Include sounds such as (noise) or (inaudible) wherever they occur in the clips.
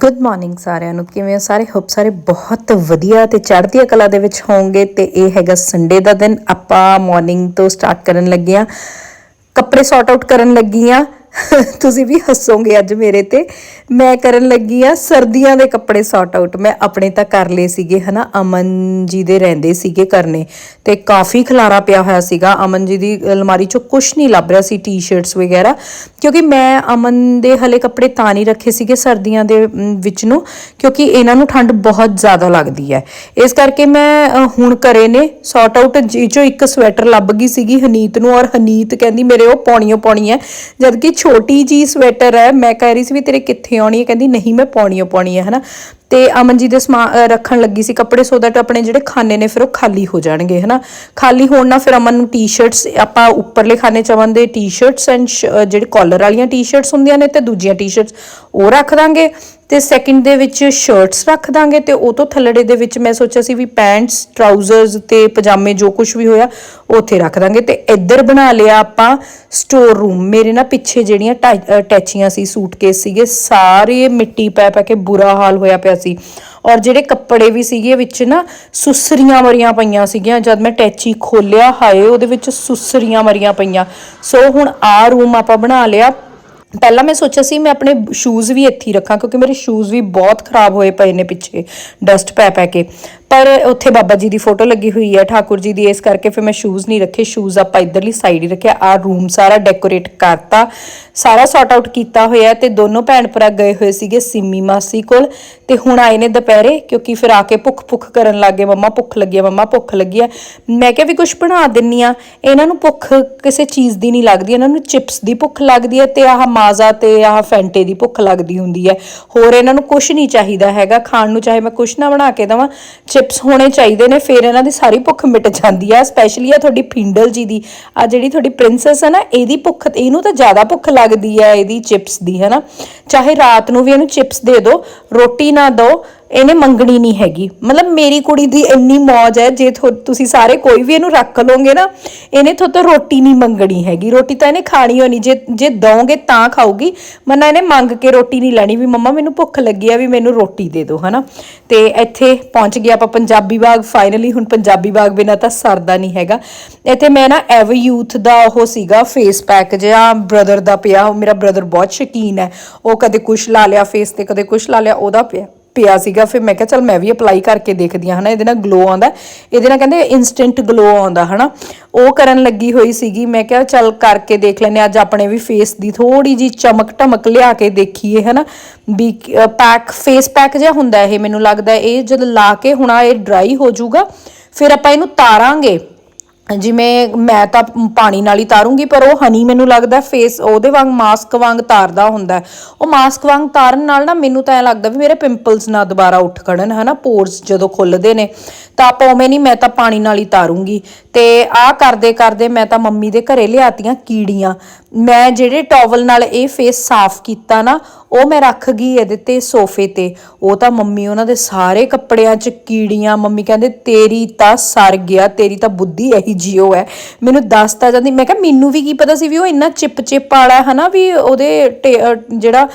Good morning ਸਾਰਿਆਂ ਨੂੰ। ਕਿਵੇਂ ਹੋ ਸਾਰੇ? ਹੋਪ ਸਾਰੇ ਬਹੁਤ ਵਧੀਆ ਤੇ ਚੜ੍ਹਦੀ ਕਲਾ ਦੇ ਵਿੱਚ ਹੋਵੋਗੇ। ਤੇ ਇਹ ਹੈਗਾ ਸੰਡੇ ਦਾ ਦਿਨ। ਆਪਾਂ ਮਾਰਨਿੰਗ ਤੋਂ ਸਟਾਰਟ ਕਰਨ ਲੱਗੇ ਆ ਕੱਪੜੇ ਸੌਰਟ ਆਊਟ ਕਰਨ ਲੱਗੀ ਆ (laughs) ਤੁਸੀਂ ਵੀ ਹੱਸੋਗੇ ਅੱਜ ਮੇਰੇ ਤੇ। ਮੈਂ ਕਰਨ ਲੱਗੀ ਆ ਸਰਦੀਆਂ ਦੇ ਕੱਪੜੇ ਸੌਰਟ ਆਊਟ ਮੈਂ ਆਪਣੇ ਤਾਂ ਕਰ ਲਏ ਸੀਗੇ, ਹਨਾ, ਅਮਨ ਜੀ ਦੇ ਰਹਿੰਦੇ ਸੀਗੇ ਕਰਨੇ। ਤੇ ਕਾਫੀ ਖਲਾਰਾ ਪਿਆ ਹੋਇਆ ਸੀਗਾ। ਅਮਨ ਜੀ ਦੀ ਅਲਮਾਰੀ ਚੋਂ ਕੁਝ ਨਹੀਂ ਲੱਭ ਰਿਹਾ ਸੀ ਟੀ-ਸ਼ਰਟਸ ਵਗੈਰਾ। ਕਿਉਂਕਿ ਮੈਂ ਅਮਨ ਦੇ ਹਲੇ ਕੱਪੜੇ ਤਾਂ ਨਹੀਂ ਰੱਖੇ ਸੀਗੇ ਸਰਦੀਆਂ ਦੇ ਵਿੱਚ ਨੂੰ। ਕਿਉਂਕਿ ਇਹਨਾਂ ਨੂੰ ਠੰਡ ਬਹੁਤ ਜ਼ਿਆਦਾ ਲੱਗਦੀ ਹੈ। ਇਸ ਕਰਕੇ ਮੈਂ ਹੁਣ ਕਰੇ ਨੇ ਸੌਰਟ ਆਊਟ ਜੀ ਚੋਂ ਇੱਕ ਸਵੈਟਰ ਲੱਭ ਗਈ ਸੀਗੀ ਹਨੀਤ ਨੂੰ। ਔਰ ਹਨੀਤ ਕਹਿੰਦੀ ਮੇਰੇ ਉਹ ਪਾਉਣੀਓ ਪਾਉਣੀ ਹੈ ਜਦਕਿ ਛੋਟੀ ਜੀ ਸਵੈਟਰ ਹੈ। ਮੈਂ ਕਹਿ ਰਹੀ ਸੀ ਵੀ ਤੇਰੇ ਕਿੱਥੇ ਆਉਣੀ ਹੈ? ਕਹਿੰਦੀ, ਨਹੀਂ, ਮੈਂ ਪਾਉਣੀ ਓ ਪਾਉਣੀ ਹੈ ਹਨਾ? ਤੇ ਅਮਨ ਜੀ ਦੇ ਸਮਾ- ਰੱਖਣ ਲੱਗੀ ਸੀ ਕੱਪੜੇ ਸੋ ਦੈਟ ਆਪਣੇ ਜਿਹੜੇ ਖਾਨੇ ਨੇ ਫਿਰ ਉਹ ਖਾਲੀ ਹੋ ਜਾਣਗੇ, ਹਨਾ? ਖਾਲੀ ਹੋਣ ਨਾਲ ਫਿਰ ਅਮਨ ਨੂੰ ਟੀ-ਸ਼ਰਟਸ ਆਪਾਂ ਉੱਪਰਲੇ ਖਾਨੇ ਚ ਅਮਨ ਦੇ ਟੀ-ਸ਼ਰਟਸ ਐਂਡ ਜਿਹੜੇ ਕਾਲਰ ਵਾਲੀਆਂ ਟੀ-ਸ਼ਰਟਸ ਹੁੰਦੀਆਂ ਨੇ ਤੇ ਦੂਜੀਆਂ ਟੀ-ਸ਼ਰਟਸ ਉਹ ਰੱਖ ਦਾਂਗੇ ਤੇ ਸੈਕਿੰਡ ਦੇ ਵਿੱਚ ਸ਼ਰਟਸ ਰੱਖ ਦਾਂਗੇ ਤੇ ਉਹ ਤੋਂ ਥੱਲੜੇ ਦੇ ਵਿੱਚ ਮੈਂ ਸੋਚਿਆ ਸੀ ਵੀ ਪੈਂਟਸ ਟਰਾਊਜ਼ਰਸ ਤੇ ਪਜਾਮੇ ਜੋ ਕੁਝ ਵੀ ਹੋਇਆ ਉੱਥੇ ਰੱਖ ਦਾਂਗੇ ਤੇ ਇੱਧਰ ਬਣਾ ਲਿਆ ਆਪਾਂ ਸਟੋਰ ਰੂਮ ਮੇਰੇ ਨਾ ਪਿੱਛੇ ਜਿਹੜੀਆਂ ਟੈ- ਟੈਚੀਆਂ ਸੀ ਸੂਟਕੇਸ ਸੀਗੇ, ਸਾਰੇ ਮਿੱਟੀ ਪੈ ਪੈ ਕੇ ਬੁਰਾ ਹਾਲ ਹੋਇਆ ਪਿਆ ਸੀ। ਔਰ ਜਿਹੜੇ ਕੱਪੜੇ ਵੀ ਸੀਗੇ ਵਿੱਚ ਨਾ ਸੁਸਰੀਆਂ ਮਰੀਆਂ ਪਈਆਂ ਸੀਗੀਆਂ। ਜਦ ਮੈਂ ਟੈਚੀ ਖੋਲਿਆ, ਹਾਏ, ਉਹਦੇ ਵਿੱਚ ਸੁਸਰੀਆਂ ਮਰੀਆਂ ਪਈਆਂ। ਸੋ ਹੁਣ ਆ ਰੂਮ ਆਪਾਂ ਬਣਾ ਲਿਆ। ਪਹਿਲਾਂ ਮੈਂ ਸੋਚਿਆ ਸੀ ਮੈਂ ਆਪਣੇ ਸ਼ੂਜ਼ ਵੀ ਇੱਥੇ ਰੱਖਾਂ, ਕਿਉਂਕਿ ਮੇਰੇ ਸ਼ੂਜ਼ ਵੀ ਬਹੁਤ ਖਰਾਬ ਹੋਏ ਪਏ ਨੇ ਪਿੱਛੇ ਡਸਟ ਪੈ ਪੈ ਕੇ। ਪਰ ਉੱਥੇ ਬਾਬਾ ਜੀ ਦੀ ਫੋਟੋ ਲੱਗੀ ਹੋਈ ਹੈ, ਠਾਕੁਰ ਜੀ ਦੀ, ਇਸ ਕਰਕੇ ਫਿਰ ਮੈਂ ਸ਼ੂਜ਼ ਨਹੀਂ ਰੱਖੇ ਸ਼ੂਜ਼ ਆਪਾਂ ਇਧਰਲੀ ਸਾਈਡ ਹੀ ਰੱਖਿਆ ਆ ਰੂਮ ਸਾਰਾ ਡੈਕੋਰੇਟ ਕਰਤਾ, ਸਾਰਾ ਸੌਰਟ ਆਊਟ ਕੀਤਾ ਹੋਇਆ ਹੈ ਤੇ ਦੋਨੋਂ ਭੈਣ ਭਰਾ ਗਏ ਹੋਏ ਸੀਗੇ ਸਿੰਮੀ ਮਾਸੀ ਕੋਲ ਤੇ ਹੁਣ ਆਏ ਨੇ ਦੁਪਹਿਰੇ ਕਿਉਂਕਿ ਫਿਰ ਆ ਕੇ ਭੁੱਖ ਭੁੱਖ ਕਰਨ ਲੱਗੇ ਮੰਮਾ ਭੁੱਖ ਲੱਗੀ ਆ, ਮੰਮਾ ਭੁੱਖ ਲੱਗੀ ਆ। ਮੈਂ ਕਿਹਾ ਵੀ ਕੁਝ ਬਣਾ ਦਿੰਨੀ ਆ, ਇਹਨਾਂ ਨੂੰ ਭੁੱਖ ਕਿਸੇ ਚੀਜ਼ ਦੀ ਨਹੀਂ ਲੱਗਦੀ, ਇਹਨਾਂ ਨੂੰ ਚਿਪਸ ਦੀ ਭੁੱਖ ਲੱਗਦੀ ਹੈ ਤੇ ਆਹ ਮਾਜ਼ਾ ਤੇ ਆਹ ਫੈਂਟੇ ਦੀ ਭੁੱਖ ਲੱਗਦੀ ਹੁੰਦੀ ਹੈ। ਹੋਰ ਇਹਨਾਂ ਨੂੰ ਕੁਝ ਨਹੀਂ ਚਾਹੀਦਾ ਹੈਗਾ, ਖਾਣ ਨੂੰ ਚਾਹੇ ਮੈਂ ਕੁਝ ਨਾ ਬਣਾ ਕੇ ਦਵਾਂ ਚਿਪਸ ਹੋਣੇ ਚਾਹੀਦੇ ਨੇ, ਫਿਰ ਇਹਨਾਂ ਦੀ ਸਾਰੀ ਭੁੱਖ ਮਿਟ ਜਾਂਦੀ ਆ ਸਪੈਸ਼ਲੀ ਆ ਤੁਹਾਡੀ ਫਿੰਡਲ ਜੀ ਦੀ। ਆ ਜਿਹੜੀ ਤੁਹਾਡੀ ਪ੍ਰਿੰਸੈਸ ਹੈ ਨਾ, ਇਹਦੀ ਭੁੱਖ, ਇਹਨੂੰ ਤਾਂ ਜ਼ਿਆਦਾ ਭੁੱਖ ਲੱਗਦੀ ਹੈ ਇਹਦੀ ਚਿਪਸ ਦੀ ਹੈ ਨਾ ਚਾਹੇ ਰਾਤ ਨੂੰ ਵੀ ਇਹਨੂੰ ਚਿਪਸ ਦੇ ਦਿਓ ਰੋਟੀ ਨਾ ਦਿਓ ਇਹਨੇ ਮੰਗਣੀ ਨਹੀਂ ਹੈਗੀ। ਮਤਲਬ ਮੇਰੀ ਕੁੜੀ ਦੀ ਇੰਨੀ ਮੌਜ ਹੈ, ਜੇ ਤੁਸੀਂ ਸਾਰੇ ਕੋਈ ਵੀ ਇਹਨੂੰ ਰੱਖ ਲਓਗੇ ਨਾ, ਇਹਨੇ ਤੋਂ ਰੋਟੀ ਨਹੀਂ ਮੰਗਣੀ ਹੈਗੀ। ਰੋਟੀ ਤਾਂ ਇਹਨੇ ਖਾਣੀ ਹੋਣੀ। ਜੇ ਜੇ ਦਓਗੇ ਤਾਂ ਖਾਊਗੀ। ਮਨਾ ਇਹਨੇ ਮੰਗ ਕੇ ਰੋਟੀ ਨਹੀਂ ਲੈਣੀ ਵੀ ਮੰਮਾ ਮੈਨੂੰ ਭੁੱਖ ਲੱਗੀ ਆ ਵੀ ਮੈਨੂੰ ਰੋਟੀ ਦੇ ਦਿਓ, ਹਨਾ? ਤੇ ਇੱਥੇ ਪਹੁੰਚ ਗਿਆ ਆਪਾਂ ਪੰਜਾਬੀ ਬਾਗ। ਫਾਈਨਲੀ ਹੁਣ ਪੰਜਾਬੀ ਬਾਗ ਬਿਨਾ ਤਾਂ ਸਰਦਾ ਨਹੀਂ ਹੈਗਾ। ਇੱਥੇ ਮੈਂ ਨਾ ਐਵ ਯੂਥ ਦਾ ਉਹ ਸੀਗਾ ਫੇਸ ਪੈਕ ਜਿਹਾ ਬ੍ਰਦਰ ਦਾ ਪਿਆ। ਮੇਰਾ ਬ੍ਰਦਰ ਬਹੁਤ ਸ਼ਕੀਨ ਹੈ। ਉਹ ਕਦੇ ਕੁਛ ਲਾ ਲਿਆ ਫੇਸ ਤੇ ਕਦੇ ਕੁਛ ਲਾ ਲਿਆ, ਉਹਦਾ ਪਿਆ। ਪਿਆ ਸੀਗਾ, ਫਿਰ ਮੈਂ ਕਿਹਾ ਚਲ ਮੈਂ ਵੀ ਅਪਲਾਈ ਕਰਕੇ ਦੇਖਦੀ ਹਾਂ, ਹਨਾ, ਇਹਦੇ ਨਾਲ ਗਲੋ ਆਉਂਦਾ। ਇਹਦੇ ਨਾਲ ਕਹਿੰਦੇ ਇਨਸਟੈਂਟ ਗਲੋ ਆਉਂਦਾ, ਹਨਾ। ਉਹ ਕਰਨ ਲੱਗੀ ਹੋਈ ਸੀਗੀ, ਮੈਂ ਕਿਹਾ ਚਲ ਕਰਕੇ ਦੇਖ ਲੈਨੇ ਅੱਜ ਆਪਣੇ ਵੀ ਫੇਸ ਦੀ ਥੋੜੀ ਜੀ ਚਮਕ ਟਮਕ ਲਿਆ ਕੇ ਦੇਖੀਏ, ਹਨਾ। ਵੀ ਪੈਕ ਫੇਸ ਪੈਕ ਜਿਹਾ ਹੁੰਦਾ ਇਹ, ਮੈਨੂੰ ਲੱਗਦਾ ਇਹ ਜਦ ਲਾ ਕੇ ਹੁਣ ਇਹ ਡਰਾਈ ਹੋ ਜਾਊਗਾ, ਫਿਰ ਆਪਾਂ ਇਹਨੂੰ ਤਾਰਾਂਗੇ। ਜਿਵੇਂ ਮੈਂ ਤਾਂ ਪਾਣੀ ਨਾਲ ਹੀ ਤਾਰੂੰਗੀ, ਪਰ ਉਹ ਹਨੀ ਮੈਨੂੰ ਲੱਗਦਾ ਫੇਸ ਉਹਦੇ ਵਾਂਗ ਮਾਸਕ ਵਾਂਗ ਤਾਰਦਾ ਹੁੰਦਾ ਉਹ ਮਾਸਕ ਵਾਂਗ ਤਾਰਨ ਨਾਲ ਨਾ ਮੈਨੂੰ ਤਾਂ ਐ ਲੱਗਦਾ ਵੀ ਮੇਰੇ ਪਿੰਪਲਸ ਨਾ ਦੁਬਾਰਾ ਉੱਠ ਖੜਨ, ਹਨਾ? ਪੋਰਸ ਜਦੋਂ ਖੁੱਲਦੇ ਨੇ, ਤਾਂ ਆਪਾਂ ਉਵੇਂ ਨਹੀਂ, ਮੈਂ ਤਾਂ ਪਾਣੀ ਨਾਲ ਹੀ ਤਾਰੂੰਗੀ। ਤੇ ਆਹ ਕਰਦੇ ਕਰਦੇ ਮੈਂ ਤਾਂ ਮੰਮੀ ਦੇ ਘਰੇ ਲਿਆਤੀਆਂ ਕੀੜੀਆਂ। ਮੈਂ ਜਿਹੜੇ ਟਾਵਲ ਨਾਲ ਇਹ ਫੇਸ ਸਾਫ਼ ਕੀਤਾ ਨਾ ਉਹ ਮੈਂ ਰੱਖ ਗਈ ਇਹਦੇ ਤੇ ਸੋਫੇ ਤੇ। ਉਹ ਤਾਂ ਮੰਮੀ, ਉਹਨਾਂ ਦੇ ਸਾਰੇ ਕੱਪੜਿਆਂ 'ਚ ਕੀੜੀਆਂ, ਮੰਮੀ ਕਹਿੰਦੇ, ਤੇਰੀ ਤਾਂ ਸਰ ਗਿਆ, ਤੇਰੀ ਤਾਂ ਬੁੱਧੀ ਇਹੀ ਜਿਓ ਹੈ। ਮੈਨੂੰ ਦੱਸਤਾ ਜਾਂਦੀ, ਮੈਂ ਕਿਹਾ, ਮੈਨੂੰ ਵੀ ਕੀ ਪਤਾ ਸੀ ਵੀ ਉਹ ਇੰਨਾ ਚਿਪ ਚਿਪ ਵਾਲਾ ਹਨਾ ਵੀ ਉਹਦੇ ਜਿਹੜਾ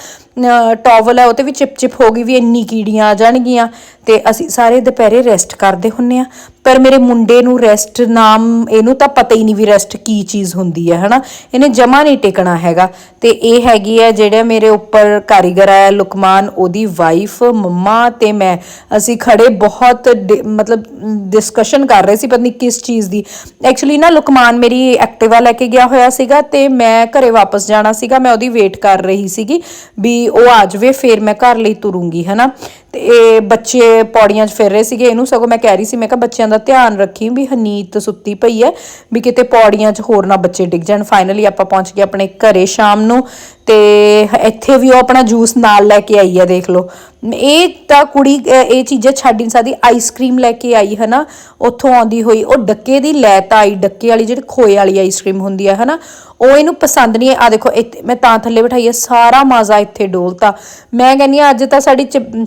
ਟਾਵਲ ਹੈ ਉਹ ਤੇ ਵੀ ਚਿਪ ਚਿਪ ਹੋ ਗਈ ਵੀ ਇੰਨੀ ਕੀੜੀਆਂ ਆ ਜਾਣਗੀਆਂ ਤੇ ਅਸੀਂ ਸਾਰੇ ਦੁਪਹਿਰੇ ਰੈਸਟ ਕਰਦੇ ਹੁੰਨੇ ਆ। ਪਰ ਮੇਰੇ ਮੁੰਡੇ ਨੂੰ ਰੈਸਟ ਨਾਮ ਇਹਨੂੰ ਤਾਂ ਪਤਾ ਹੀ ਨਹੀਂ ਵੀ ਰੈਸਟ ਕੀ ਚੀਜ਼ ਹੁੰਦੀ ਹੈ, ਹਨਾ? ਇਹਨੇ ਜਮਾ ਨਹੀਂ ਟਿਕਣਾ ਹੈਗਾ। ਤੇ ਇਹ ਹੈਗੀ ਹੈ, ਜਿਹੜਾ ਮੇਰੇ ਉੱਪਰ ਕਾਰੀਗਰ ਹੈ ਲੁਕਮਾਨ, ਉਹਦੀ ਵਾਈਫ ਮੰਮਾ ਤੇ ਮੈਂ। ਅਸੀਂ ਖੜੇ ਬਹੁਤ ਡਿ- ਮਤਲਬ ਡਿਸਕਸ਼ਨ ਕਰ ਰਹੇ ਸੀ, ਪਤਾ ਨਹੀਂ ਕਿਸ ਚੀਜ਼ ਦੀ। ਐਕਚੁਅਲੀ ਨਾ, ਲੁਕਮਾਨ ਮੇਰੀ ਐਕਟਿਵਾ ਲੈ ਕੇ ਗਿਆ ਹੋਇਆ ਸੀਗਾ ਤੇ ਮੈਂ ਘਰੇ ਵਾਪਸ ਜਾਣਾ ਸੀਗਾ, ਮੈਂ ਉਹਦੀ ਵੇਟ ਕਰ ਰਹੀ ਸੀਗੀ ਵੀ ਉਹ ਆ ਜਾਵੇ ਫੇਰ ਮੈਂ ਘਰ ਲਈ ਤੁਰੂੰਗੀ ਹਨਾ? ਤੇ ਇਹ ਬੱਚੇ ਪੌੜੀਆਂ 'ਚ ਫਿਰ ਰਹੇ ਸੀਗੇ, ਇਹਨੂੰ ਸਗੋਂ ਮੈਂ ਕਹਿ ਰਹੀ ਸੀ, ਮੈਂ ਕਿਹਾ ਬੱਚਿਆਂ ਦਾ ਧਿਆਨ ਰੱਖੀ ਵੀ ਹਨੀਤ ਸੁੱਤੀ ਪਈ ਹੈ, ਵੀ ਕਿਤੇ ਪੌੜੀਆਂ 'ਚ ਹੋਰ ਨਾ ਬੱਚੇ ਡਿੱਗ ਜਾਣ। ਫਾਈਨਲੀ ਆਪਾਂ ਪਹੁੰਚ ਗਏ ਆਪਣੇ ਘਰੇ ਸ਼ਾਮ ਨੂੰ ਤੇ ਇੱਥੇ ਵੀ ਉਹ ਆਪਣਾ ਜੂਸ ਨਾਲ ਲੈ ਕੇ ਆਈ ਹੈ, ਦੇਖ ਲਓ। ਇਹ ਤਾਂ ਕੁੜੀ, ਇਹ ਚੀਜ਼ਾਂ ਛੱਡ ਨਹੀਂ ਸਕਦੀ ਆਈਸਕ੍ਰੀਮ ਲੈ ਕੇ ਆਈ ਹੈ ਨਾ ਉੱਥੋਂ ਆਉਂਦੀ ਹੋਈ, ਉਹ ਡੱਕੇ ਦੀ ਲੈ ਤਾਂ ਆਈ, ਡੱਕੇ ਵਾਲੀ ਜਿਹੜੀ ਖੋਏ ਵਾਲੀ ਆਈਸਕ੍ਰੀਮ ਹੁੰਦੀ ਹੈ, ਹਨਾ। ਉਹ ਇਹਨੂੰ ਪਸੰਦ ਨਹੀਂ ਆ ਦੇਖੋ, ਇੱਥੇ ਮੈਂ ਤਾਂ ਥੱਲੇ ਬਿਠਾਈ ਹੈ, ਸਾਰਾ ਮਾਜ਼ਾ ਇੱਥੇ ਡੋਲਤਾ। ਮੈਂ ਕਹਿੰਦੀ ਹਾਂ, ਅੱਜ ਤਾਂ ਸਾਡੀ ਚ-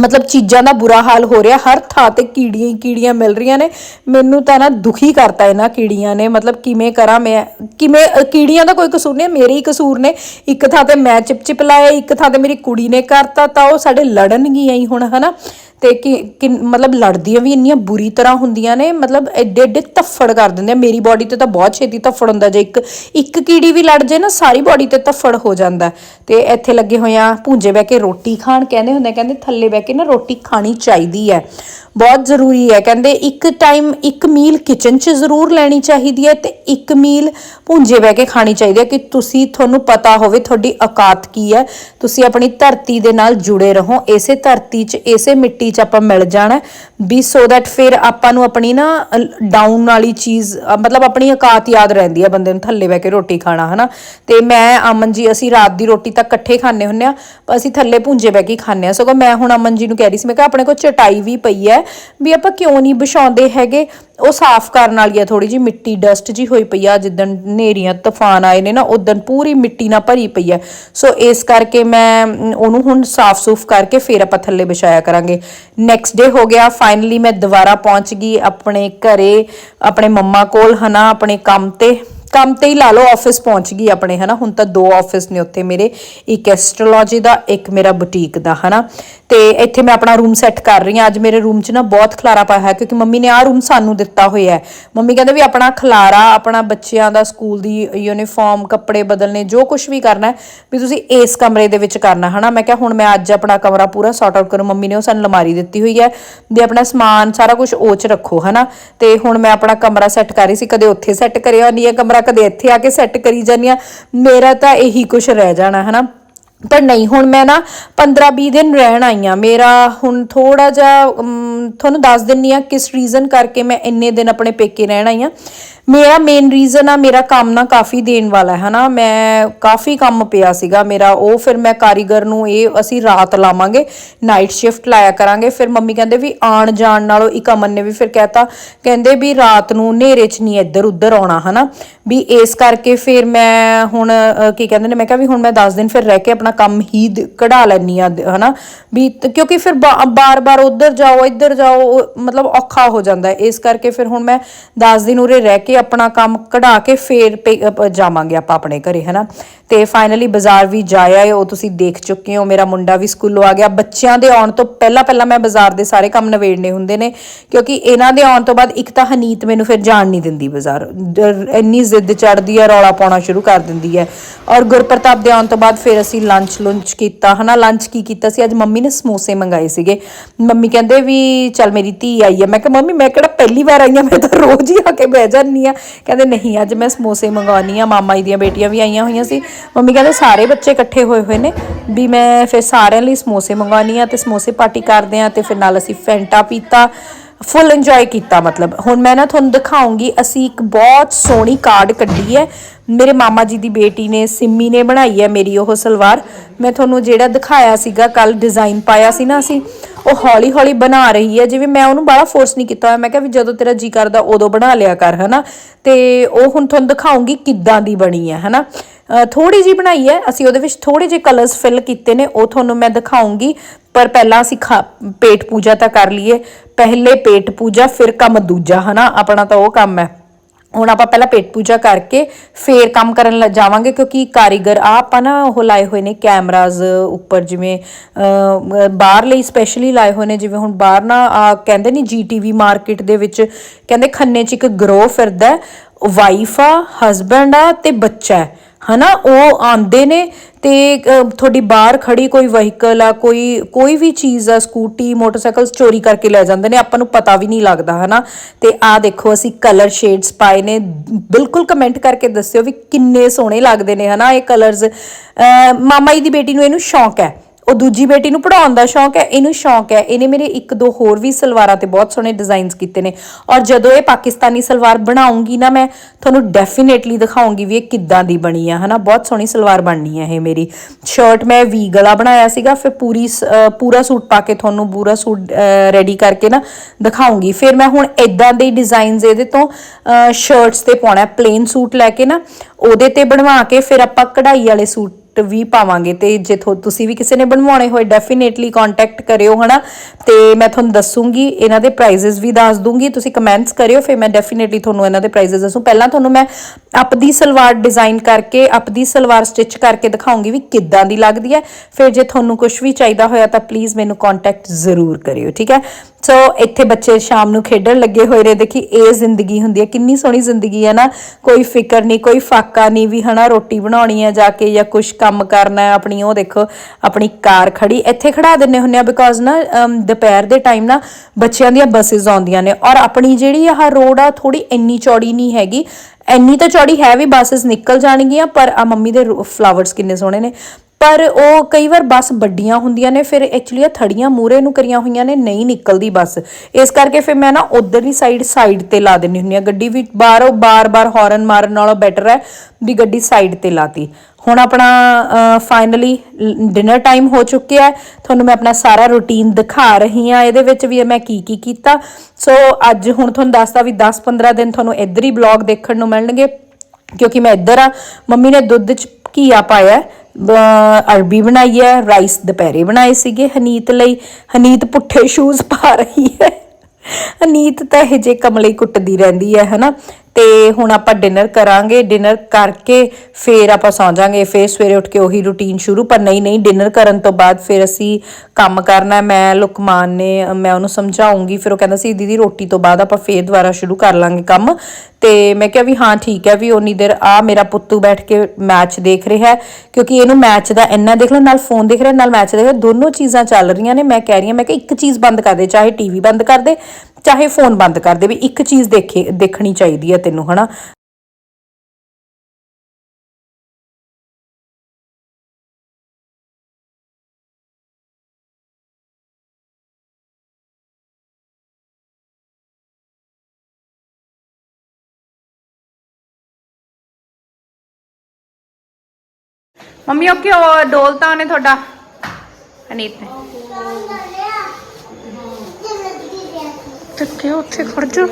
ਮਤਲਬ ਚੀਜ਼ਾਂ ਦਾ ਬੁਰਾ ਹਾਲ ਹੋ ਰਿਹਾ, ਹਰ ਥਾਂ ਤੇ ਕੀੜੀਆਂ ਹੀ ਕੀੜੀਆਂ ਮਿਲ ਰਹੀਆਂ ਨੇ। ਮੈਨੂੰ ਤਾਂ ਨਾ ਦੁਖੀ ਕਰਤਾ ਇਹਨਾਂ ਕੀੜੀਆਂ ਨੇ, ਮਤਲਬ ਕਿਵੇਂ ਕਰਾਂ ਮੈਂ, ਕਿਵੇਂ ਕੀੜੀਆਂ ਦਾ ਕੋਈ ਕਸੂਰ ਨਹੀਂ, ਮੇਰੇ ਹੀ ਕਸੂਰ ਨੇ। ਇੱਕ ਥਾਂ ਤੇ ਮੈਂ ਚਿਪਚਿਪ ਲਾਇਆ, ਇੱਕ ਥਾਂ ਤੇ ਮੇਰੀ ਕੁੜੀ ਨੇ ਕਰਤਾ, ਤਾਂ ਉਹ ਸਾਡੇ ਲੜਨਗੀਆਂ ਹੀ ਹੁਣ, ਹਨਾ? ਤੇ ਕਿ, ਕਿ- ਮਤਲਬ ਲੜਦੀਆਂ ਵੀ ਇੰਨੀਆਂ ਬੁਰੀ ਤਰ੍ਹਾਂ ਹੁੰਦੀਆਂ ਨੇ, ਮਤਲਬ ਐਡੇ ਐਡੇ ਧੱਫੜ ਕਰ ਦਿੰਦੇ ਆ। ਮੇਰੀ ਬਾਡੀ ਤੇ ਤਾਂ ਬਹੁਤ ਛੇਤੀ ਧੱਫੜ ਹੁੰਦਾ, ਜੇ ਇੱਕ ਇੱਕ ਕੀੜੀ ਵੀ ਲੜ ਜੇ ਨਾ, ਸਾਰੀ ਬਾਡੀ ਤੇ ਧੱਫੜ ਹੋ ਜਾਂਦਾ। ਤੇ ਇੱਥੇ ਲੱਗੇ ਹੋਏ ਆ ਭੂੰਜੇ ਬਹਿ ਕੇ ਰੋਟੀ ਖਾਣ, ਕਹਿੰਦੇ ਹੁੰਦੇ ਕਹਿੰਦੇ ਥੱਲੇ ਬਹਿ ਕੇ ਨਾ ਰੋਟੀ ਖਾਣੀ ਚਾਹੀਦੀ ਹੈ। ਬਹੁਤ ਜ਼ਰੂਰੀ ਹੈ, ਕਹਿੰਦੇ ਇੱਕ ਟਾਈਮ ਇੱਕ ਮੀਲ ਕਿਚਨ 'ਚ ਜ਼ਰੂਰ ਲੈਣੀ ਚਾਹੀਦੀ ਹੈ ਤੇ ਇੱਕ ਮੀਲ ਭੁੰਜੇ ਬਹਿ ਕੇ ਖਾਣੀ ਚਾਹੀਦੀ ਹੈ ਕਿ ਤੁਸੀਂ, ਤੁਹਾਨੂੰ ਪਤਾ ਹੋਵੇ ਤੁਹਾਡੀ ਔਕਾਤ ਕੀ ਹੈ। ਤੁਸੀਂ ਆਪਣੀ ਧਰਤੀ ਦੇ ਨਾਲ ਜੁੜੇ ਰਹੋ, ਇਸੇ ਧਰਤੀ 'ਚ, ਇਸੇ ਮਿੱਟੀ 'ਚ ਆਪਾਂ ਮਿਲ ਜਾਣਾ ਵੀ ਸੋ ਦੈਟ ਫਿਰ ਆਪਾਂ ਨੂੰ ਆਪਣੀ ਨਾ ਡਾਊਨ ਵਾਲੀ ਚੀਜ਼ ਮਤਲਬ ਆਪਣੀ ਔਕਾਤ ਯਾਦ ਰਹਿੰਦੀ ਆ ਬੰਦੇ ਨੂੰ ਥੱਲੇ ਬਹਿ ਕੇ ਰੋਟੀ ਖਾਣਾ, ਹਨਾ। ਤੇ ਮੈਂ, ਅਮਨ ਜੀ, ਅਸੀਂ ਰਾਤ ਦੀ ਰੋਟੀ ਤਾਂ ਇਕੱਠੇ ਖਾਣੇ ਹੁੰਨੇ ਆ ਅਸੀਂ ਥੱਲੇ ਭੁੰਜੇ ਬਹਿ ਕੇ ਖਾਣੇ ਆ। ਸਗੋਂ ਮੈਂ ਹੁਣ ਅਮਨ ਜੀ ਨੂੰ ਕਹਿ ਰਹੀ ਸੀ, ਮੈਂ ਕਿਹਾ ਆਪਣੇ ਕੋਲ ਚਟਾਈ ਵੀ ਪਈ ਹੈ, ਵੀ ਆਪਾਂ ਕਿਉਂ ਨਹੀਂ ਵਿਛਾਉਂਦੇ ਹੈਗੇ? ਉਹ ਸਾਫ਼ ਕਰਨ ਵਾਲੀ ਆ ਥੋੜੀ ਜੀ ਮਿੱਟੀ ਡਸਟ ਜੀ ਹੋਈ ਪਈ ਆ, ਜਿੱਦਣ ਨੇਰੀਆਂ ਤੂਫਾਨ ਆਏ ਨੇ ਨਾ ਉਦੋਂ ਪੂਰੀ ਮਿੱਟੀ ਨਾਲ ਭਰੀ ਪਈ ਹੈ ਸੋ ਇਸ ਕਰਕੇ ਮੈਂ ਉਹਨੂੰ ਹੁਣ ਸਾਫ਼ ਸੂਫ ਕਰਕੇ ਫਿਰ ਆਪਾਂ ਥੱਲੇ ਵਿਛਾਇਆ ਕਰਾਂਗੇ। ਨੈਕਸਟ ਡੇ ਹੋ ਗਿਆ ਫਾਈਨਲੀ ਮੈਂ ਦੁਬਾਰਾ ਪਹੁੰਚ ਗਈ ਆਪਣੇ ਘਰੇ, ਆਪਣੇ ਮੰਮਾ ਕੋਲ, ਹਨਾ, ਆਪਣੇ ਕੰਮ ਤੇ। ਕੰਮ ਤੇ ਹੀ ਲਾ ਲਓ ਆਫਿਸ ਪਹੁੰਚ ਗਈ ਆਪਣੇ, ਹਨਾ? ਹੁਣ ਤਾਂ ਦੋ ਆਫਿਸ ਨੇ ਉੱਥੇ ਮੇਰੇ, ਇੱਕ ਐਸਟ੍ਰੋਲੋਜੀ ਦਾ, ਇੱਕ ਮੇਰਾ ਬੁਟੀਕ ਦਾ, ਹਨਾ? ਤੇ ਇੱਥੇ ਮੈਂ ਆਪਣਾ ਰੂਮ ਸੈੱਟ ਕਰ ਰਹੀ ਹਾਂ। ਅੱਜ ਮੇਰੇ ਰੂਮ 'ਚ ਨਾ ਬਹੁਤ ਖਲਾਰਾ ਪਾਇਆ ਹੈ ਕਿਉਂਕਿ ਮੰਮੀ ਨੇ ਆਹ ਰੂਮ ਸਾਨੂੰ ਦਿੱਤਾ ਹੋਇਆ ਹੈ। ਮੰਮੀ ਕਹਿੰਦੇ ਵੀ ਆਪਣਾ ਖਲਾਰਾ, ਆਪਣਾ ਬੱਚਿਆਂ ਦਾ ਸਕੂਲ ਦੀ ਯੂਨੀਫਾਰਮ ਕੱਪੜੇ ਬਦਲਨੇ, ਜੋ ਕੁਝ ਵੀ ਕਰਨਾ ਵੀ ਤੁਸੀਂ ਇਸ ਕਮਰੇ ਦੇ ਵਿੱਚ ਕਰਨਾ, ਹਨਾ? ਮੈਂ ਕਿਹਾ ਹੁਣ ਮੈਂ ਅੱਜ ਆਪਣਾ ਕਮਰਾ ਪੂਰਾ ਸੌਟ ਆਊਟ ਕਰੂੰ। ਮੰਮੀ ਨੇ ਉਹ ਸਾਨੂੰ ਲਮਾਰੀ ਦਿੱਤੀ ਹੋਈ ਹੈ, ਵੀ ਆਪਣਾ ਸਮਾਨ ਸਾਰਾ ਕੁਝ ਉਹ 'ਚ ਰੱਖੋ, ਹਨਾ? ਤੇ ਹੁਣ ਮੈਂ ਆਪਣਾ ਕਮਰਾ ਸੈੱਟ ਕਰ ਰਹੀ ਸੀ, ਕਦੇ ਉੱਥੇ ਸੈੱਟ ਕਰਿਆ ਨਹੀਂ ਹੈ ਕਮਰਾ। ਕਦੇ ਇੱਥੇ ਆ ਕੇ ਸੈੱਟ ਕਰੀ ਜਾਂਦੀ ਆ ਮੇਰਾ ਤਾਂ ਇਹੀ ਕੁਝ ਰਹਿ ਜਾਣਾ, ਹਨਾ? ਪਰ ਨਹੀਂ, ਹੁਣ ਮੈਂ ਨਾ 15-20 ਦਿਨ ਰਹਿਣ ਆਈ ਆ ਮੇਰਾ ਹੁਣ ਥੋੜਾ ਜਿਹਾ ਤੁਹਾਨੂੰ ਦੱਸ ਦਿੰਨੀ ਆ ਕਿਸ ਰੀਜ਼ਨ ਕਰਕੇ ਮੈਂ ਇੰਨੇ ਦਿਨ ਆਪਣੇ ਪੇਕੇ ਰਹਿਣ ਆਈ ਆ ਮੇਰਾ ਮੇਨ ਰੀਜ਼ਨ ਆ, ਮੇਰਾ ਕੰਮ ਨਾ ਕਾਫੀ ਦੇਣ ਵਾਲਾ ਹੈ, ਹਨਾ? ਮੈਂ ਕਾਫੀ ਕੰਮ ਪਿਆ ਸੀਗਾ ਮੇਰਾ, ਉਹ ਫਿਰ ਮੈਂ ਕਾਰੀਗਰ ਨੂੰ ਇਹ ਅਸੀਂ ਰਾਤ ਲਾਵਾਂਗੇ ਨਾਈਟ ਸ਼ਿਫਟ ਲਾਇਆ ਕਰਾਂਗੇ, ਫਿਰ ਮੰਮੀ ਕਹਿੰਦੇ ਵੀ ਆਣ ਜਾਣ ਨਾਲੋਂ ਇੱਕ ਅਮਨ ਨੇ ਵੀ ਫਿਰ ਕਹਿਤਾ, ਕਹਿੰਦੇ ਵੀ ਰਾਤ ਨੂੰ ਹਨੇਰੇ 'ਚ ਨਹੀਂ ਇੱਧਰ ਉੱਧਰ ਆਉਣਾ, ਹਨਾ? ਵੀ ਇਸ ਕਰਕੇ ਫਿਰ ਮੈਂ ਹੁਣ ਕੀ ਕਹਿੰਦੇ ਨੇ, ਮੈਂ ਕਿਹਾ ਵੀ ਹੁਣ ਮੈਂ 10 ਦਿਨ ਫਿਰ ਰਹਿ ਕੇ ਆਪਣਾ ਕੰਮ ਹੀ ਦ- ਕਢਾ ਲੈਣੀ ਆ ਹਨਾ? ਵੀ ਕਿਉਂਕਿ ਫਿਰ ਬਾਰ-ਬਾਰ ਉੱਧਰ ਜਾਓ, ਇੱਧਰ ਜਾਓ ਮਤਲਬ ਔਖਾ ਹੋ ਜਾਂਦਾ ਇਸ ਕਰਕੇ ਫਿਰ ਹੁਣ ਮੈਂ 10 ਦਿਨ ਉਰੇ ਰਹਿ ਕੇ ਆਪਣਾ ਕੰਮ ਕਢਾ ਕੇ ਫੇਰ ਜਾਵਾਂਗੇ ਆਪਾਂ ਆਪਣੇ ਘਰੇ, ਹਨਾ? ਤੇ ਫਾਈਨਲੀ ਬਾਜ਼ਾਰ ਵੀ ਜਾ ਆਏ, ਉਹ ਤੁਸੀਂ ਦੇਖ ਚੁੱਕੇ ਹੋ, ਮੇਰਾ ਮੁੰਡਾ ਵੀ ਸਕੂਲੋਂ ਆ ਗਿਆ। ਬੱਚਿਆਂ ਦੇ ਆਉਣ ਤੋਂ ਪਹਿਲਾਂ ਪਹਿਲਾਂ ਮੈਂ ਬਾਜ਼ਾਰ ਦੇ ਸਾਰੇ ਕੰਮ ਨਵੇੜਨੇ ਹੁੰਦੇ ਨੇ, ਕਿਉਂਕਿ ਇਹਨਾਂ ਦੇ ਆਉਣ ਤੋਂ ਬਾਅਦ ਇੱਕ ਤਾਂ ਹਨੀਤ ਮੈਨੂੰ ਫਿਰ ਜਾਣ ਨਹੀਂ ਦਿੰਦੀ ਬਾਜ਼ਾਰ। ਇੰਨੀ ਜ਼ਿੱਦ ਚੜਦੀ ਹੈ ਰੌਲਾ ਪਾਉਣਾ ਸ਼ੁਰੂ ਕਰ ਦਿੰਦੀ ਹੈ ਔਰ ਗੁਰਪ੍ਰਤਾਪ ਦੇ ਆਉਣ ਤੋਂ ਬਾਅਦ ਫਿਰ ਅਸੀਂ ਲੰਚ ਲੁੰਚ ਕੀਤਾ, ਹਨਾ? ਲੰਚ ਕੀ ਕੀਤਾ ਸੀ? ਅੱਜ ਮੰਮੀ ਨੇ ਸਮੋਸੇ ਮੰਗਾਏ ਸੀਗੇ। ਮੰਮੀ ਕਹਿੰਦੇ ਵੀ ਚੱਲ ਮੇਰੀ ਧੀ ਆਈ ਹੈ ਮੈਂ ਕਿਹਾ, ਮੰਮੀ, ਮੈਂ ਕਿਹੜਾ ਪਹਿਲੀ ਵਾਰ ਆਈ ਹਾਂ, ਮੈਂ ਤਾਂ ਰੋਜ਼ ਹੀ ਆ ਕੇ ਬਹਿ ਜਾਂਦੀ ਆ ਕਹਿੰਦੇ, ਨਹੀਂ, ਅੱਜ ਮੈਂ ਸਮੋਸੇ ਮੰਗਵਾਉਣੀ ਆ, ਮਾਮਾ ਜੀ ਦੀਆਂ ਬੇਟੀਆਂ ਵੀ ਆਈਆਂ ਹੋਈਆਂ ਸੀ। ਮੰਮੀ ਕਹਿੰਦੇ, ਸਾਰੇ ਬੱਚੇ ਇਕੱਠੇ ਹੋਏ ਹੋਏ ਨੇ, ਵੀ ਮੈਂ ਫਿਰ ਸਾਰਿਆਂ ਲਈ ਸਮੋਸੇ ਮੰਗਵਾਉਣੀ ਆ ਤੇ ਸਮੋਸੇ ਪਾਰਟੀ ਕਰਦੇ ਆ ਤੇ ਫਿਰ ਨਾਲ ਅਸੀਂ ਫੈਂਟਾ ਪੀਤਾ, ਫੁੱਲ ਇੰਜੋਏ ਕੀਤਾ ਮਤਲਬ। ਹੁਣ ਮੈਂ ਨਾ ਤੁਹਾਨੂੰ ਦਿਖਾਉਂਗੀ, ਅਸੀਂ ਇੱਕ ਬਹੁਤ ਸੋਹਣੀ ਕਾਰਡ ਕੱਢੀ ਹੈ। ਮੇਰੇ ਮਾਮਾ ਜੀ ਦੀ ਬੇਟੀ ਨੇ, ਸਿੰਮੀ ਨੇ ਬਣਾਈ ਹੈ ਮੇਰੀ ਉਹ ਸਲਵਾਰ। ਮੈਂ ਤੁਹਾਨੂੰ ਜਿਹੜਾ ਦਿਖਾਇਆ ਸੀਗਾ ਕੱਲ ਡਿਜ਼ਾਈਨ ਪਾਇਆ ਸੀ ਨਾ ਅਸੀਂ ਉਹ ਹੌਲੀ ਹੌਲੀ ਬਣਾ ਰਹੀ ਹੈ, ਜਿਵੇਂ ਮੈਂ ਉਹਨੂੰ ਬਾਹਲਾ ਫੋਰਸ ਨਹੀਂ ਕੀਤਾ ਹੋਇਆ। ਮੈਂ ਕਿਹਾ ਵੀ ਜਦੋਂ ਤੇਰਾ ਜੀ ਕਰਦਾ, ਉਦੋਂ ਬਣਾ ਲਿਆ ਕਰ, ਹਨਾ? ਤੇ ਉਹ ਹੁਣ ਤੁਹਾਨੂੰ ਦਿਖਾਉਂਗੀ ਕਿੱਦਾਂ ਦੀ ਬਣੀ ਹੈ, ਹਨਾ? ਥੋੜੀ ਜੀ ਬਣਾਈ ਹੈ, ਅਸੀਂ ਉਹਦੇ ਵਿੱਚ ਥੋੜੇ ਜਿਹੇ ਕਲਰਸ ਫਿਲ ਕੀਤੇ ਨੇ, ਉਹ ਤੁਹਾਨੂੰ ਮੈਂ ਦਿਖਾਉਂਗੀ। ਪਰ ਪਹਿਲਾਂ ਅਸੀਂ ਖਾ- ਪੇਟ ਪੂਜਾ ਤਾਂ ਕਰ ਲਈਏ। ਪਹਿਲੇ ਪੇਟ ਪੂਜਾ, ਫਿਰ ਕੰਮ ਦੂਜਾ, ਹਨਾ? ਆਪਣਾ ਤਾਂ ਉਹ ਕੰਮ ਹੈ। ਹੁਣ ਆਪਾਂ ਪਹਿਲਾਂ ਪੇਟ ਪੂਜਾ ਕਰਕੇ ਫੇਰ ਕੰਮ ਕਰਨ ਲੱਗ ਜਾਵਾਂਗੇ ਕਿਉਂਕਿ ਕਾਰੀਗਰ ਆ ਆਪਾਂ ਨਾ ਉਹ ਲਾਏ ਹੋਏ ਨੇ ਕੈਮਰਾਜ਼ ਉੱਪਰ ਜਿਵੇਂ ਬਾਹਰ ਲਈ ਸਪੈਸ਼ਲੀ ਲਾਏ ਹੋਏ ਨੇ, ਜਿਵੇਂ ਹੁਣ ਬਾਹਰ ਨਾ ਆਹ ਕਹਿੰਦੇ ਨਹੀਂ ਜੀਟੀਵੀ ਮਾਰਕੀਟ ਦੇ ਵਿੱਚ ਕਹਿੰਦੇ ਖੰਨੇ 'ਚ ਇੱਕ ਗਰੋ ਫਿਰਦਾ ਵਾਈਫ ਆ ਹਸਬੰਡ ਆ ਤੇ ਬੱਚਾ ਹੈ। ਹਨਾ, ਉਹ ਆਉਂਦੇ ਨੇ ਤੇ ਤੁਹਾਡੀ ਬਾਹਰ ਖੜੀ ਕੋਈ ਵਹੀਕਲ ਆ, ਕੋਈ ਕੋਈ ਵੀ ਚੀਜ਼ ਆ, ਸਕੂਟੀ, ਮੋਟਰਸਾਈਕਲ ਚੋਰੀ ਕਰਕੇ ਲੈ ਜਾਂਦੇ ਨੇ, ਆਪਾਂ ਨੂੰ ਪਤਾ ਵੀ ਨਹੀਂ ਲੱਗਦਾ, ਹਨਾ। ਤੇ ਆ ਦੇਖੋ, ਅਸੀਂ ਕਲਰ ਸ਼ੇਡਸ ਪਾਏ ਨੇ, ਬਿਲਕੁਲ ਕਮੈਂਟ ਕਰਕੇ ਦੱਸਿਓ ਵੀ ਕਿੰਨੇ ਸੋਹਣੇ ਲੱਗਦੇ ਨੇ, ਹਨਾ, ਇਹ ਕਲਰਸ ਮਾਮਾ ਜੀ ਦੀ ਬੇਟੀ ਨੂੰ ਇਹਨੂੰ ਸ਼ੌਂਕ ਹੈ। ਉਹ ਦੂਜੀ ਬੇਟੀ ਨੂੰ ਪੜਾਉਣ ਦਾ ਸ਼ੌਂਕ ਹੈ, ਇਹਨੂੰ ਸ਼ੌਂਕ ਹੈ। ਇਹਨੇ ਮੇਰੇ ਇੱਕ ਦੋ ਹੋਰ ਵੀ ਸਲਵਾਰਾਂ ਤੇ ਬਹੁਤ ਸੋਹਣੇ ਡਿਜ਼ਾਈਨਸ ਕੀਤੇ ਨੇ। ਔਰ ਜਦੋਂ ਇਹ ਪਾਕਿਸਤਾਨੀ ਸਲਵਾਰ ਬਣਾਉਂਗੀ ਨਾ ਮੈਂ, ਤੁਹਾਨੂੰ ਡੈਫੀਨੇਟਲੀ ਦਿਖਾਉਂਗੀ ਵੀ ਇਹ ਕਿੱਦਾਂ ਦੀ ਬਣੀ ਆ, ਹਨਾ? ਬਹੁਤ ਸੋਹਣੀ ਸਲਵਾਰ ਬਣਨੀ ਹੈ ਇਹ ਮੇਰੀ। ਸ਼ਰਟ ਮੈਂ ਵੀ ਗਲਾ ਬਣਾਇਆ ਸੀਗਾ, ਫਿਰ ਪੂਰੀ ਸ- ਪੂਰਾ ਸੂਟ ਪਾ ਕੇ ਤੁਹਾਨੂੰ ਪੂਰਾ ਸੂਟ ਰੈਡੀ ਕਰਕੇ ਨਾ ਦਿਖਾਉਂਗੀ। ਫਿਰ ਮੈਂ ਹੁਣ ਇਦਾਂ ਦੇ ਡਿਜ਼ਾਈਨਸ ਇਹਦੇ ਤੋਂ ਸ਼ਰਟਸ ਤੇ ਪਾਉਣਾ ਪਲੇਨ ਸੂਟ ਲੈ ਕੇ ਨਾ, ਉਹਦੇ ਤੇ ਬਣਵਾ ਕੇ ਫਿਰ ਆਪਾਂ ਕਢਾਈ ਵਾਲੇ ਸੂਟ ਪ੍ਰੋਜੈਕਟ ਵੀ ਪਾਵਾਂਗੇ ਤੇ ਜੇ ਤੁਸੀਂ ਵੀ ਕਿਸੇ ਨੇ ਬਣਵਾਉਣੇ ਹੋਏ ਡੈਫੀਨੇਟਲੀ ਕੰਟੈਕਟ ਕਰਿਓ, ਹਨਾ? ਤੇ ਮੈਂ ਤੁਹਾਨੂੰ ਦੱਸੂੰਗੀ, ਇਹਨਾਂ ਦੇ ਪ੍ਰਾਈਸਸ ਵੀ ਦੱਸ ਦੂੰਗੀ, ਤੁਸੀਂ ਕਮੈਂਟਸ ਕਰਿਓ, ਫਿਰ ਮੈਂ ਡੈਫੀਨੇਟਲੀ ਤੁਹਾਨੂੰ ਇਹਨਾਂ ਦੇ ਪ੍ਰਾਈਸਸ ਦੱਸੂ। ਪਹਿਲਾਂ ਤੁਹਾਨੂੰ ਮੈਂ ਅਪ ਸਲਵਾਰ ਡਿਜ਼ਾਈਨ ਕਰਕੇ ਅਪ ਸਲਵਾਰ ਸਟਿਚ ਕਰਕੇ ਦਿਖਾਉਂਗੀ ਵੀ ਕਿੱਦਾਂ ਦੀ ਲੱਗਦੀ ਹੈ। ਫਿਰ ਜੇ ਤੁਹਾਨੂੰ ਕੁਝ ਵੀ ਚਾਹੀਦਾ ਹੋਇਆ ਤਾਂ ਪਲੀਜ਼ ਮੈਨੂੰ ਕੰਟੈਕਟ ਜ਼ਰੂਰ ਕਰਿਓ, ਠੀਕ ਹੈ? ਸੋ ਇੱਥੇ ਬੱਚੇ ਸ਼ਾਮ ਨੂੰ ਖੇਡਣ ਲੱਗੇ ਹੋਏ ਨੇ, ਦੇਖੀ, ਇਹ ਜ਼ਿੰਦਗੀ ਹੁੰਦੀ ਹੈ, ਕਿੰਨੀ ਸੋਹਣੀ ਜ਼ਿੰਦਗੀ ਹੈ ਨਾ? ਕੋਈ ਫਿਕਰ ਨਹੀਂ, ਕੋਈ ਫਾਕਾ ਨਹੀਂ ਵੀ, ਹਨਾ, ਰੋਟੀ ਬਣਾਉਣੀ ਹੈ ਜਾ ਕੇ ਜਾਂ ਕੁਝ ਕੰਮ ਕਰਨਾ ਆਪਣੀ ਉਹ ਦੇਖੋ, ਆਪਣੀ ਕਾਰ ਖੜੀ, ਇੱਥੇ ਖੜਾ ਦਿੰਨੇ ਹੁੰਨੇ ਆ ਬਿਕੋਜ਼ ਨਾ ਦੁਪਹਿਰ ਦੇ ਟਾਈਮ ਨਾ ਬੱਚਿਆਂ ਦੀਆਂ ਬੱਸਸ ਆਉਂਦੀਆਂ ਨੇ ਔਰ ਆਪਣੀ ਜਿਹੜੀ ਆਹ ਰੋਡ ਆ ਥੋੜੀ ਇੰਨੀ ਚੌੜੀ ਨਹੀਂ ਹੈਗੀ, ਇੰਨੀ ਤਾਂ ਚੌੜੀ ਹੈ ਵੀ ਬੱਸਸ ਨਿਕਲ ਜਾਣਗੀਆਂ, ਪਰ ਆ ਮੰਮੀ ਦੇ ਫਲਾਵਰਸ ਕਿੰਨੇ ਸੋਹਣੇ ਨੇ। ਪਰ ਉਹ ਕਈ ਵਾਰ ਬੱਸ ਵੱਡੀਆਂ ਹੁੰਦੀਆਂ ਨੇ, ਫਿਰ ਐਕਚੁਅਲੀ ਆ ਥੜੀਆਂ ਮੂਰੇ ਨੂੰ ਕਰੀਆਂ ਹੋਈਆਂ ਨੇ, ਨਹੀਂ ਨਿਕਲਦੀ ਬੱਸ। ਇਸ ਕਰਕੇ ਫਿਰ ਮੈਂ ਨਾ ਉਧਰਲੀ ਸਾਈਡ ਸਾਈਡ ਤੇ ਲਾ ਦਿੰਨੀ ਹੁੰਨੀ ਆ ਗੱਡੀ ਵੀ ਬਾਹਰੋਂ ਬਾਰ-ਬਾਰ ਹਾਰਨ ਮਾਰਨ ਨਾਲੋਂ ਬੈਟਰ ਹੈ ਵੀ ਗੱਡੀ ਸਾਈਡ ਤੇ ਲਾਤੀ। ਹੁਣ ਆਪਣਾ ਫਾਈਨਲੀ ਡਿਨਰ ਟਾਈਮ ਹੋ ਚੁੱਕਿਆ ਹੈ। ਤੁਹਾਨੂੰ ਮੈਂ ਆਪਣਾ ਸਾਰਾ ਰੁਟੀਨ ਦਿਖਾ ਰਹੀ ਹਾਂ। ਇਹਦੇ ਵਿੱਚ ਵੀ ਮੈਂ ਕੀ ਕੀ ਕੀਤਾ। ਸੋ ਅੱਜ ਹੁਣ ਤੁਹਾਨੂੰ ਦੱਸਦਾ ਵੀ 10-15 ਦਿਨ ਤੁਹਾਨੂੰ ਇੱਧਰ ਹੀ ਬਲੌਗ ਦੇਖਣ ਨੂੰ ਮਿਲਣਗੇ। ਕਿਉਂਕਿ ਮੈਂ ਇੱਧਰ ਆ ਮੰਮੀ ਨੇ ਦੁੱਧ ਚ ਘੀਆ ਪਾਇਆ ਅਰਬੀ ਬਣਾਈ ਹੈ ਰਾਈਸ ਦੁਪਹਿਰੇ ਬਣਾਏ ਸੀਗੇ ਹਨੀਤ ਲਈ। ਹਨੀਤ ਪੁੱਠੇ ਸ਼ੂਜ਼ ਪਾ ਰਹੀ ਹੈ। ਅਨੀਤ ਤਾਂ ਇਹ ਜੇ ਕਮਲੇ ਕੁੱਟਦੀ ਰਹਿੰਦੀ ਹੈ, ਹਨਾ? ਤੇ ਹੁਣ ਆਪਾਂ ਡਿਨਰ ਕਰਾਂਗੇ ਡਿਨਰ ਕਰਕੇ ਫੇਰ ਆਪਾਂ ਸੌਂ ਜਾਾਂਗੇ। ਫੇਰ ਸਵੇਰੇ ਉੱਠ ਕੇ ਉਹੀ ਰੁਟੀਨ ਸ਼ੁਰੂ। ਪਰ ਨਹੀਂ ਨਹੀਂ ਡਿਨਰ ਕਰਨ ਤੋਂ ਬਾਅਦ ਫਿਰ ਅਸੀਂ ਕੰਮ ਕਰਨਾ ਮੈਂ, ਲੁਕਮਾਨ ਨੇ, ਮੈਂ ਉਹਨੂੰ ਸਮਝਾਉਂਗੀ। ਫਿਰ ਉਹ ਕਹਿੰਦਾ ਸੀ, ਦੀਦੀ, ਰੋਟੀ ਤੋਂ ਬਾਅਦ ਆਪਾਂ ਫੇਰ ਦੁਬਾਰਾ ਸ਼ੁਰੂ ਕਰ ਲਾਂਗੇ ਕੰਮ। ਤੇ ਮੈਂ ਕਿਹਾ ਵੀ ਹਾਂ, ਠੀਕ ਹੈ ਵੀ ਉਨੀ ਦੇਰ ਆ, ਮੇਰਾ ਪੁੱਤੂ ਬੈਠ ਕੇ ਮੈਚ ਦੇਖ ਰਿਹਾ ਕਿਉਂਕਿ ਇਹਨੂੰ ਮੈਚ ਦਾ ਇੰਨਾ ਦੇਖ ਲਓ, ਨਾਲ ਫੋਨ ਦੇਖ ਰਿਹਾ, ਨਾਲ ਮੈਚ ਦੇਖ ਰਿਹਾ। ਦੋਨੋਂ ਚੀਜ਼ਾਂ ਚੱਲ ਰਹੀਆਂ ਨੇ। ਮੈਂ ਕਹਿ ਰਹੀ ਹਾਂ, ਮੈਂ ਕਿ ਇੱਕ ਚੀਜ਼ ਬੰਦ ਕਰ ਦੇ, ਚਾਹੇ ਟੀਵੀ ਬੰਦ ਕਰ ਦੇ। ਚਾਹੇ ਫੋਨ ਬੰਦ ਕਰ ਦੇ ਵੀ ਇੱਕ ਚੀਜ਼ ਦੇਖੇ, ਦੇਖਣੀ ਚਾਹੀਦੀ ਹੈ ਤੈਨੂੰ, ਹਨਾ? ਮੰਮੀ, ਉਹ ਕਿਉਂ ਡੋਲਤਾ ਉਹਨੇ ਤੁਹਾਡਾ? ਅਨੀਤ ਨੇ। ਤੇ ਉੱਥੇ ਖੜ ਜਾ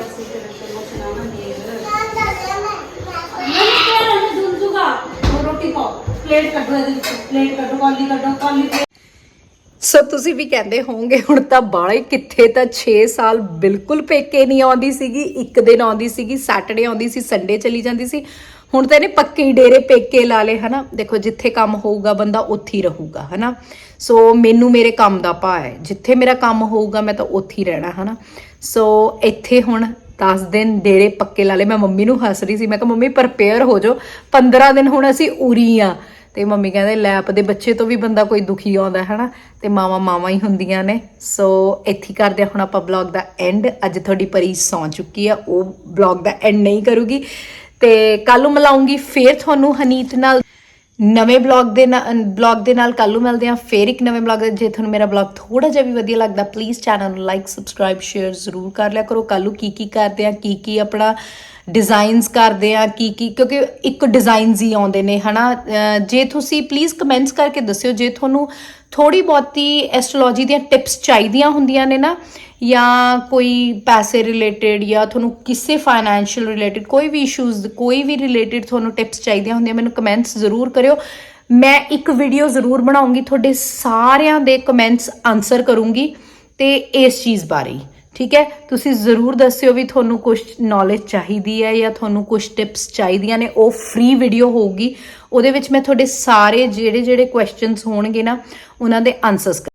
ਸੋ ਤੁਸੀਂ ਵੀ ਕਹਿੰਦੇ ਹੋਵੋਗੇ, ਹੁਣ ਤਾਂ ਬਾਲੇ ਕਿੱਥੇ, ਤਾਂ 6 ਸਾਲ ਬਿਲਕੁਲ ਪੇਕੇ ਨਹੀਂ ਆਉਂਦੀ ਸੀਗੀ, ਇੱਕ ਦਿਨ ਆਉਂਦੀ ਸੀਗੀ ਸੈਟਰਡੇ ਆਉਂਦੀ ਸੀ ਸੰਡੇ ਚਲੀ ਜਾਂਦੀ ਸੀ। ਹੁਣ ਤਾਂ ਇਹਨੇ ਪੱਕੇ ਹੀ ਡੇਰੇ ਪੇਕੇ ਲਾ ਲਏ, ਹਨਾ? ਦੇਖੋ, ਜਿੱਥੇ ਕੰਮ ਹੋਊਗਾ, ਬੰਦਾ ਉੱਥੇ ਹੀ ਰਹੂਗਾ, ਹਨਾ? ਸੋ ਮੈਨੂੰ ਮੇਰੇ ਕੰਮ ਦਾ ਭਾ ਹੈ। ਜਿੱਥੇ ਮੇਰਾ ਕੰਮ ਹੋਊਗਾ, ਮੈਂ ਤਾਂ ਉੱਥੇ ਹੀ ਰਹਿਣਾ, ਹਨਾ? ਸੋ ਇੱਥੇ ਹੁਣ 10 ਦਿਨ ਡੇਰੇ ਪੱਕੇ ਲਾ ਲਏ। ਮੈਂ ਮੰਮੀ ਨੂੰ ਹੱਸ ਰਹੀ ਸੀ। ਮੈਂ ਕਿਹਾ, ਮੰਮੀ ਪ੍ਰਪੇਅਰ ਹੋ ਜਾਓ। 15 ਦਿਨ ਹੁਣ ਅਸੀਂ ਉਰੀ ਆ। ਤੇ ਮੰਮੀ ਕਹਿੰਦੇ, ਲੈਪ ਦੇ ਬੱਚੇ ਤੋਂ ਵੀ ਬੰਦਾ ਕੋਈ ਦੁਖੀ ਆਉਂਦਾ ਹੈ ਨਾ ਤੇ ਮਾਵਾ ਮਾਵਾ ਹੀ ਹੁੰਦੀਆਂ ਨੇ। ਸੋ ਇੱਥੇ ਹੀ ਕਰਦੇ ਹੁਣ ਆਪਾਂ ਬਲੌਗ ਦਾ ਐਂਡ ਅੱਜ ਤੁਹਾਡੀ ਪਰੀ ਸੌਂ ਚੁੱਕੀ ਆ। ਉਹ ਬਲੌਗ ਦਾ ਐਂਡ ਨਹੀਂ ਕਰੂਗੀ। ਤੇ ਕੱਲ ਨੂੰ ਮਿਲਾਉਂਗੀ, ਫੇਰ ਤੁਹਾਨੂੰ ਹਨੀਤ ਨਾਲ ਨਵੇਂ ਬਲੌਗ ਦੇ ਨਾਲ ਬਲੌਗ ਦੇ ਨਾਲ ਕੱਲ ਨੂੰ ਮਿਲਦੇ ਹਾਂ, ਫੇਰ ਇੱਕ ਨਵੇਂ ਬਲੌਗ ਜੇ ਤੁਹਾਨੂੰ ਮੇਰਾ ਬਲੌਗ ਥੋੜਾ ਜਿਹਾ ਵੀ ਵਧੀਆ ਲੱਗਦਾ ਪਲੀਜ਼ ਚੈਨਲ ਨੂੰ ਲਾਈਕ ਸਬਸਕ੍ਰਾਈਬ ਸ਼ੇਅਰ ਜ਼ਰੂਰ ਕਰ ਲਿਆ ਕਰੋ। ਕੱਲ ਨੂੰ ਕੀ ਕੀ ਕਰਦੇ ਆ ਕੀ ਕੀ ਆਪਣਾ ਡਿਜ਼ਾਈਨਸ ਕਰਦੇ ਆ, ਕੀ ਕੀ, ਕਿਉਂਕਿ ਇੱਕ ਡਿਜ਼ਾਈਨਸ ਹੀ ਆਉਂਦੇ ਨੇ, ਹਨਾ? ਅਹ ਜੇ ਤੁਸੀਂ ਪਲੀਜ਼ ਕਮੈਂਟਸ ਕਰਕੇ ਦੱਸਿਓ, ਜੇ ਤੁਹਾਨੂੰ ਥੋੜੀ ਬਹੁਤੀ ਐਸਟ੍ਰੋਲੋਜੀ ਦੀਆਂ ਟਿਪਸ ਚਾਹੀਦੀਆਂ ਹੁੰਦੀਆਂ ਨੇ ਨਾ, ਜਾਂ ਕੋਈ ਪੈਸੇ ਰਿਲੇਟਡ ਜਾਂ ਤੁਹਾਨੂੰ ਕਿਸੇ ਫਾਈਨੈਂਸ਼ੀਅਲ ਰਿਲੇਟਡ ਕੋਈ ਵੀ ਇਸ਼ੂਜ਼ ਕੋਈ ਵੀ ਰਿਲੇਟਡ ਤੁਹਾਨੂੰ ਟਿਪਸ ਚਾਹੀਦੀਆਂ ਹੁੰਦੀਆਂ, ਮੈਨੂੰ ਕਮੈਂਟਸ ਜ਼ਰੂਰ ਕਰਿਓ। ਮੈਂ ਇੱਕ ਵੀਡੀਓ ਜ਼ਰੂਰ ਬਣਾਉਂਗੀ, ਤੁਹਾਡੇ ਸਾਰਿਆਂ ਦੇ ਕਮੈਂਟਸ ਆਨਸਰ ਕਰੂੰਗੀ, ਤੇ ਇਸ ਚੀਜ਼ ਬਾਰੇ ਠੀਕ ਹੈ? ਤੁਸੀਂ ਜ਼ਰੂਰ ਦੱਸਿਓ ਵੀ ਤੁਹਾਨੂੰ ਕੁਝ ਨੌਲੇਜ ਚਾਹੀਦੀ ਹੈ ਜਾਂ ਤੁਹਾਨੂੰ ਕੁਝ ਟਿਪਸ ਚਾਹੀਦੀਆਂ ਨੇ। ਉਹ ਫ੍ਰੀ ਵੀਡੀਓ ਹੋਊਗੀ। ਉਹਦੇ ਵਿੱਚ ਮੈਂ ਤੁਹਾਡੇ ਸਾਰੇ ਜਿਹੜੇ ਜਿਹੜੇ ਕੁਐਸਚਨਸ ਹੋਣਗੇ ਨਾ, ਉਹਨਾਂ ਦੇ ਆਨਸਰਸ